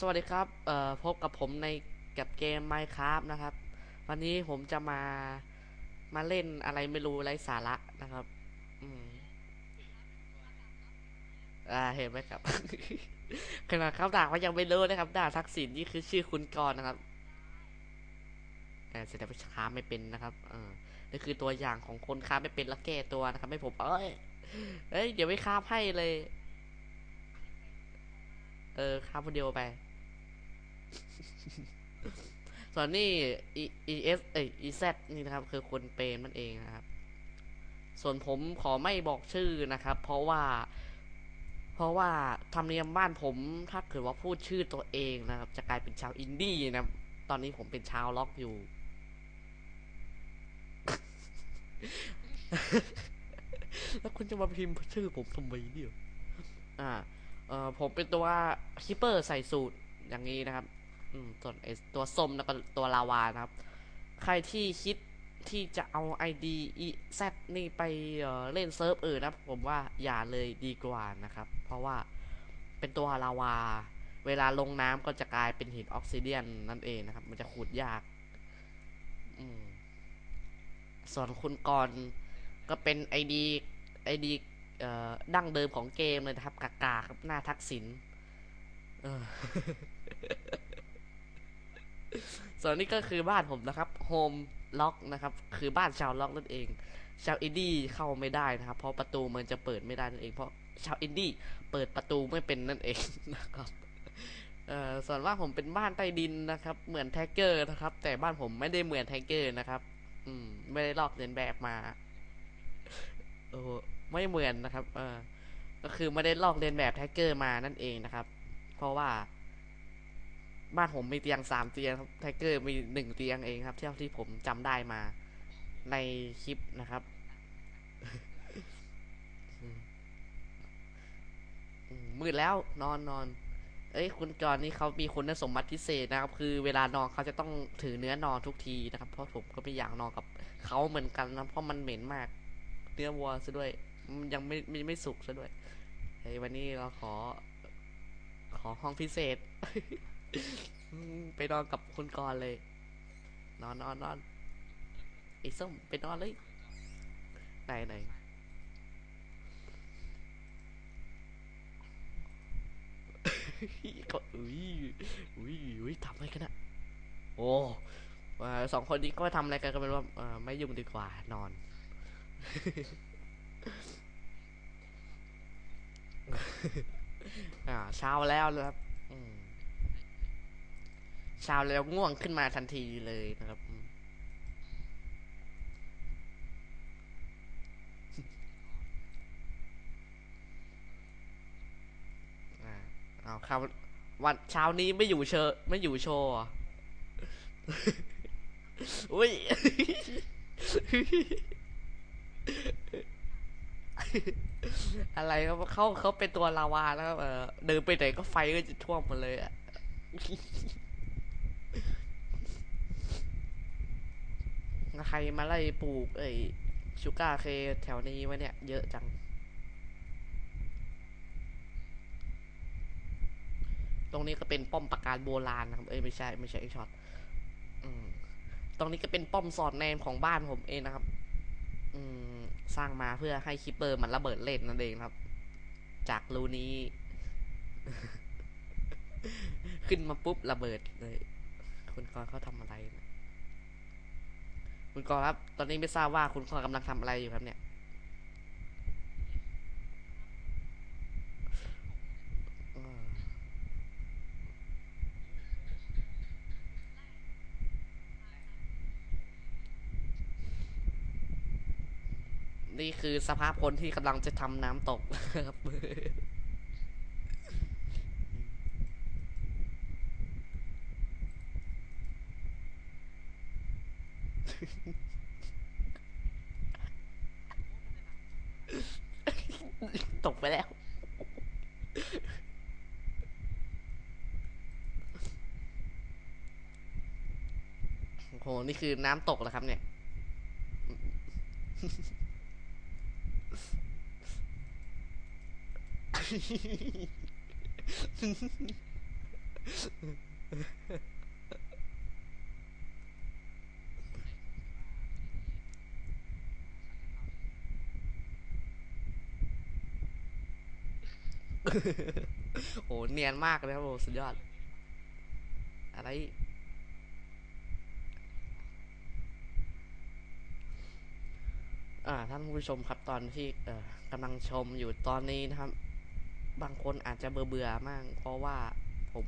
สวัสดีครับ เอ่อ พบกับผมในกับเกม Minecraft นะครับ วันนี้ผมจะมา มาเล่นอะไรไม่รู้ไร้สาระนะครับ อืม อ่า เห็นไหมครับ ขนาดครับด่าว่ายังไม่รู้นะครับ ด่าทักษิณนี่คือชื่อคุณกรนะครับแต่แสดงว่าค้าไม่เป็นนะครับ เออนี่คือตัวอย่างของคนค้าไม่เป็นแล้วแก้ตัวนะครับไม่ผม เอ้ย เอ้ย เดี๋ยวไม่ค้าให้เลย เออค้าคนเดียวไป ส่วนนี่ e s เอ้ย e z นี่นะครับ คือคนเปรมนั่นเองนะครับ ส่วนผมขอไม่บอกชื่อนะครับ เพราะว่า เพราะว่าธรรมเนียมบ้านผมถ้าเกิดว่าพูดชื่อตัวเองนะครับ จะกลายเป็นชาวอินดี้นะครับตอนนี้ผมเป็นชาวล็อกอยู่ แล้วคุณจะมาพิมพ์ชื่อผมทำไมเนี่ยอ่า เอ่อ ผมเป็นตัวคิปเปอร์ใส่สูตรอย่างนี้นะครับ ส่วนไอตัวส้มแล้วก็ตัวลาวานะครับ ใครที่คิดที่จะเอา ID e z นี่ไปเเล่นเซิร์ฟอื่นนะผมว่าอย่าเลยดีกว่านะครับ เพราะว่าเป็นตัวลาวา เวลาลงน้ำก็จะกลายเป็นหินออกซิเดียนนั่นเองนะครับ มันจะขูดยาก ส่วนคุณกรก็เป็น ID ID เอ่อดั้งเดิมของเกมเลยนะครับ กากาครับหน้าทักษิณ ส่วนนี้ก็คือบ้านผมนะครับโฮมล็อกนะครับ คือบ้านชาวล็อกนั่นเอง ชาวอินดี้เข้าไม่ได้นะครับ เพราะประตูมันจะเปิดไม่ได้นั่นเอง เพราะชาวอินดี้เปิดประตูไม่เป็นนั่นเองนะครับเอ่อส่วนบ้านผมเป็นบ้านใต้ดินนะครับ เหมือนแท็กเกอร์นะครับ แต่บ้านผมไม่ได้เหมือนแท็กเกอร์นะครับ อืม ไม่ได้ลอกเลียนแบบมาโอ้ไม่เหมือนนะครับ เออก็คือไม่ได้ลอกเลียนแบบแท็กเกอร์มานั่นเองนะครับ เพราะว่า บ้านผมมีเตียงสามเตียงครับไทเกอร์มีหนึ่งเตียงเองครับเท่าที่ผมจำได้มาในคลิปนะครับมืดแล้วนอนนอนเอ้ยคุณจอนนี่เขามีคุณสมบัติพิเศษนะครับ คือเวลานอนเขาจะต้องถือเนื้อนอนทุกทีนะครับ เพราะผมก็ไม่อยากนอนกับเขาเหมือนกันนะเพราะมันเหม็นมาก เนื้อวัวซะด้วยยังไม่ไม่ไม่สุกซะด้วยเฮ้ยวันนี้เราขอ ขอห้องพิเศษ ไปนอนกับคุณกรเลย นอนนอนนอนไอ้ส้มไปนอนเลยไหนไหนก็อุ้ยอุ้ยอุ้ยทำอะไรกันอะโอ้ว่าสองคนนี้ก็ทำอะไรกันก็เป็นว่าไม่ยุ่งดีกว่านอนอ่าเช้าแล้วนะครับอืม เช้าแล้วง่วงขึ้นมาทันทีเลยนะครับอืมอ่าเอาครับวันเช้านี้ไม่อยู่เชอไม่อยู่โชว์อุ้ยอะไรครับเขาเขาเป็นตัวลาวาแล้วเออเดินไปไหนก็ไฟก็จะท่วมหมดเลยอะ ใครมาไล่ปลูกเอ้ยชูการ์เคแถวนี้วะเนี่ย เยอะจัง ตรงนี้ก็เป็นป้อมปราการโบราณนะครับ เอ้ยไม่ใช่ไม่ใช่ไอช็อตตรงนี้ก็เป็นป้อมสอดแนมของบ้านผมเองนะครับ อืม สร้างมาเพื่อให้คิปเปอร์มันระเบิดเล่นนั่นเองครับ จากรูนี้ ขึ้นมาปุ๊บระเบิดเลย คุณกรณ์เขาทำอะไรนะ คุณกรณ์ครับ ตอนนี้ไม่ทราบว่าคุณกรณ์กำลังทำอะไรอยู่ครับเนี่ย นี่คือสภาพคนที่กำลังจะทำน้ำตกครับ ตกไปแล้ว โอ้โห นี่คือน้ำตกแล้วครับเนี่ย โหเนียนมากเลยครับโอ้สุดยอด อะไร อ่าท่านผู้ชมครับตอนที่เอ่อกำลังชมอยู่ตอนนี้นะครับ บางคนอาจจะเบื่อเบื่อมาก เพราะว่าผม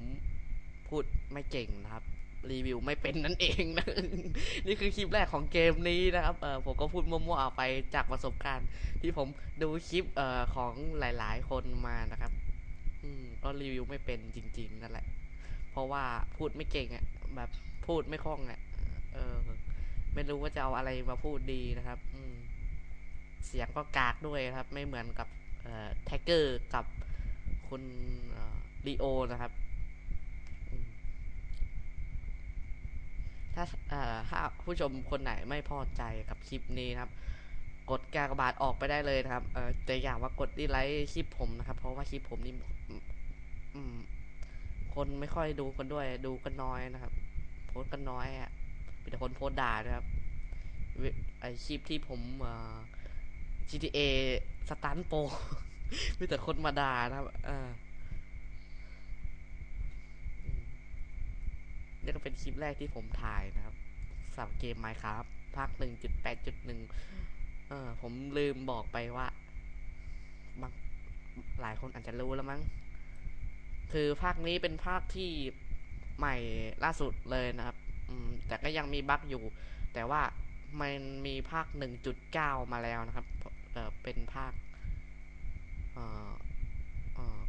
พูดไม่เก่งนะครับ รีวิวไม่เป็นนั่นเองนะนี่คือคลิปแรกของเกมนี้นะครับเออผมก็พูดมั่วๆไปจากประสบการณ์ ที่ผมดูคลิปเอ่อของหลาย ๆ คนมานะครับ อืมก็รีวิวไม่เป็นจริง ๆ นั่นแหละ เพราะว่าพูดไม่เก่งอะ่ะแบบพูดไม่คล่องอะ่ะเออ ไม่รู้ว่าจะเอาอะไรมาพูดดีนะครับ อืม เสียงก็กากด้วยครับ ไม่เหมือนกับเอ่อแท็กเกอร์กับคุณลีโอนะครับอืม ถ้าผู้ชมคนไหนไม่พอใจกับคลิปนี้นะครับ กดกากบาทออกไปได้เลยนะครับ เออแต่อย่าว่ากดดีไลค์คลิปผมนะครับ เพราะว่าคลิปผมนี่คนไม่ค่อยดูกันด้วย ดูกันน้อยนะครับ โพสกันน้อยอะมีแต่คนโพสด่านะครับไอคลิปที่ผมเอ่อ GTA สตันโป มีแต่คนมาด่านะครับอ่าอื นี่ก็เป็นคลิปแรกที่ผมถ่ายนะครับสำหรับเกม Minecraft ภาค 1.8.1 เออผมลืมบอกไปว่าบางหลายคนอาจจะรู้แล้วมั้ง คือภาคนี้เป็นภาคที่ใหม่ล่าสุดเลยนะครับ แต่ก็ยังมีบั๊กอยู่ แต่ว่ามันมีภาค 1.9 มาแล้วนะครับเเป็นภาค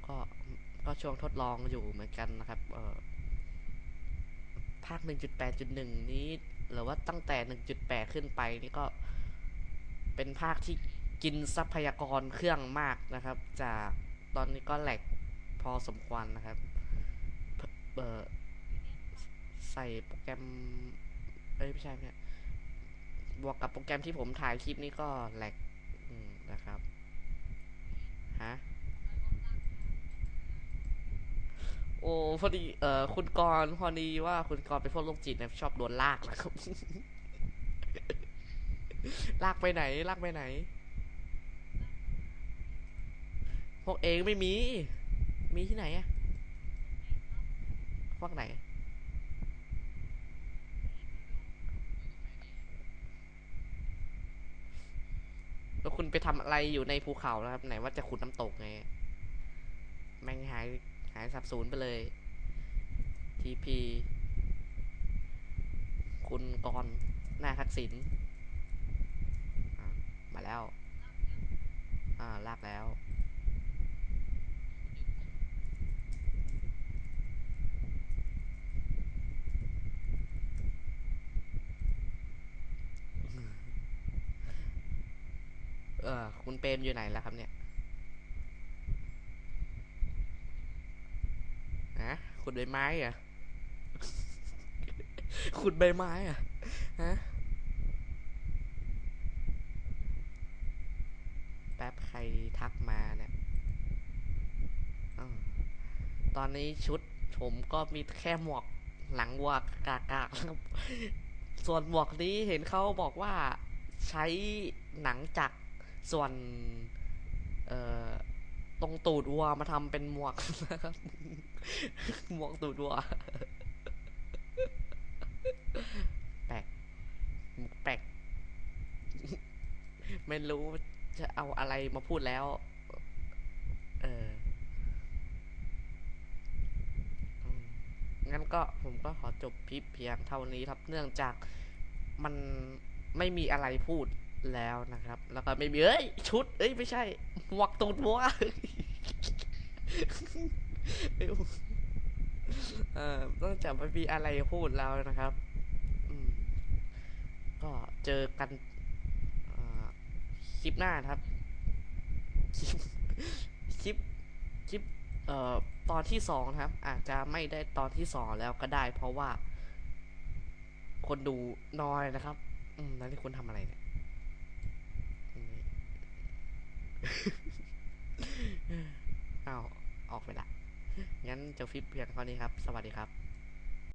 ก็ก็ช่วงทดลองอยู่เหมือนกันนะครับ ภาค 1.8.1 นี้ หรือว่าตั้งแต่ 1.8 ขึ้นไปนี่ก็เป็นภาคที่กินทรัพยากรเครื่องมากนะครับ จากตอนนี้ก็แหลกพอสมควรนะครับเออใส่โปรแกรม เอ้ยไม่ใช่เนี่ยบวกกับโปรแกรมที่ผมถ่ายคลิปนี้ก็แหลกนะครับ ฮะ โอ้พอดีเอ่อคุณกรณ์พอดีว่าคุณกรณ์เป็นพวกโรคจิตนะชอบโดนลากนะครับ ลากไปไหน ลากไปไหน พวกเองไม่มี มีที่ไหนอะพวกไหน แล้วคุณไปทำอะไรอยู่ในภูเขานะครับ ไหนว่าจะขุดน้ำตกไง แม่งหาย หายสับสูญไปเลยทีพีคุณกรหน้าทักษิณมาแล้ว อ่า ลากแล้ว เออคุณเปรมอยู่ไหนแล้วครับเนี่ย ฮะขุดใบไม้เหรอะขุดใบไม้เหรอะฮะแป๊บใครทักมาเนี่ยอาวตอนนี้ชุดผมก็มีแค่หมวกหลังวัวกากาครับ ส่วนหมวกนี้เห็นเขาบอกว่าใช้หนังจากส่วน เอ่อ ตรงตูดวัวมาทำเป็นหมวกนะครับหมวกตูดวัว แปลกแปลกไม่รู้จะเอาอะไรมาพูดแล้ว เอองั้นก็ผมก็ขอจบคลิปเพียงเท่านี้ครับ เนื่องจากมันไม่มีอะไรพูด แล้วนะครับ แล้วก็ไม่มีเอ้ย ชุด เอ้ย ไม่ใช่หมวกตูดวัวเออนอกจากไม่มีอะไรพูดแล้วนะครับ ก็เจอกันคลิปหน้าครับ คลิป คลิป เอ่อ ตอนที่สองครับ อาจจะไม่ได้ตอนที่สองแล้วก็ได้ เพราะว่า คนดูน้อยนะครับ อืมแล้วนี่คุณทำอะไรเนี่ยอืม เอาออกไปละ งั้นจะฟิปเพียงเท่านี้ครับ สวัสดีครับ